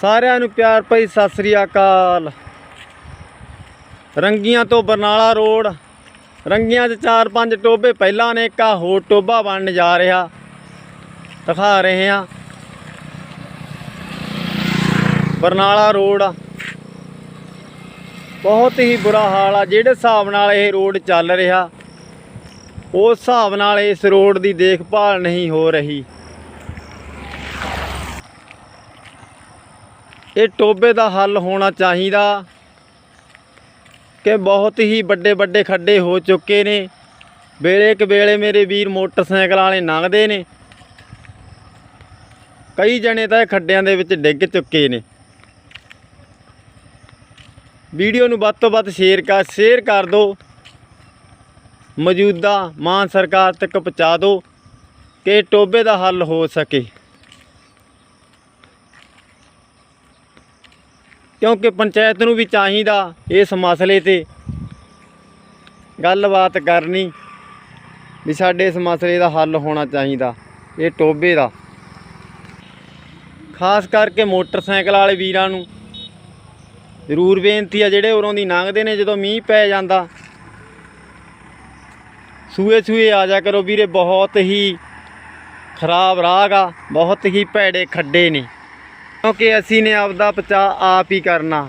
ਸਾਰਿਆਂ ਨੂੰ ਪਿਆਰ ਭਰੀ ਸਤਿ ਸ੍ਰੀ ਅਕਾਲ। ਰੰਗੀਆਂ ਤੋਂ ਬਰਨਾਲਾ ਰੋਡ, ਰੰਗੀਆਂ 'ਚ ਚਾਰ ਪੰਜ ਟੋਬੇ ਪਹਿਲਾਂ ਨੇ, ਇੱਕ ਹੋਰ ਟੋਬਾ ਬਣਨ ਜਾ ਰਿਹਾ। ਦਿਖਾ ਰਹੇ ਆ ਬਰਨਾਲਾ ਰੋਡ ਬਹੁਤ ਹੀ ਬੁਰਾ ਹਾਲ ਆ, ਜਿਹੜੇ ਹਿਸਾਬ ਨਾਲ ਇਹ ਰੋਡ ਚੱਲ ਰਿਹਾ, ਉਸ ਹਿਸਾਬ ਨਾਲ ਇਸ ਰੋਡ ਦੀ ਦੇਖਭਾਲ ਨਹੀਂ ਹੋ ਰਹੀ। ਇਹ ਟੋਬੇ ਦਾ ਹੱਲ ਹੋਣਾ ਚਾਹੀਦਾ ਕਿ ਬਹੁਤ ਹੀ ਵੱਡੇ ਵੱਡੇ ਖੱਡੇ ਹੋ ਚੁੱਕੇ ਨੇ। ਵੇਲੇ ਕੁ ਵੇਲੇ ਮੇਰੇ ਵੀਰ ਮੋਟਰਸਾਈਕਲ ਵਾਲੇ ਲੰਘਦੇ ਨੇ। ਕਈ ਜਣੇ ਤਾਂ ਇਹ ਖੱਡਿਆਂ ਦੇ ਵਿੱਚ ਡਿੱਗ ਚੁੱਕੇ ਨੇ। ਵੀਡੀਓ ਨੂੰ ਵੱਧ ਤੋਂ ਵੱਧ ਸ਼ੇਅਰ ਕਰ ਸ਼ੇਅਰ ਕਰ ਦਿਓ ਮੌਜੂਦਾ ਮਾਨ ਸਰਕਾਰ ਤੱਕ ਪਹੁੰਚਾ ਦਿਓ ਕਿ ਟੋਬੇ ਦਾ ਹੱਲ ਹੋ ਸਕੇ। ਕਿਉਂਕਿ ਪੰਚਾਇਤ ਨੂੰ ਵੀ ਚਾਹੀਦਾ ਇਸ ਮਸਲੇ ਤੇ। ਗੱਲਬਾਤ ਕਰਨੀ ਵੀ ਸਾਡੇ ਇਸ ਮਸਲੇ ਦਾ ਹੱਲ ਹੋਣਾ ਚਾਹੀਦਾ, ਇਹ ਟੋਬੇ ਦਾ। ਖਾਸ ਕਰਕੇ ਮੋਟਰਸਾਈਕਲ ਵਾਲੇ ਵੀਰਾਂ ਨੂੰ ਜ਼ਰੂਰ ਬੇਨਤੀ ਆ, ਜਿਹੜੇ ਉਰੋਂ ਦੀ ਲੰਘਦੇ ਨੇ, ਜਦੋਂ ਮੀਂਹ ਪੈ ਜਾਂਦਾ, ਸੂਏ ਸੂਏ ਆ ਜਾ ਕਰੋ ਵੀਰੇ, ਬਹੁਤ ਹੀ ਖਰਾਬ ਰਾਹ ਗਾ, ਬਹੁਤ ਹੀ ਭੈੜੇ ਖੱਡੇ ਨੇ। ਕਿਉਂਕਿ ਅਸੀਂ ਨੇ ਆਪਦਾ ਬਚਾ ਆਪ ਹੀ ਕਰਨਾ।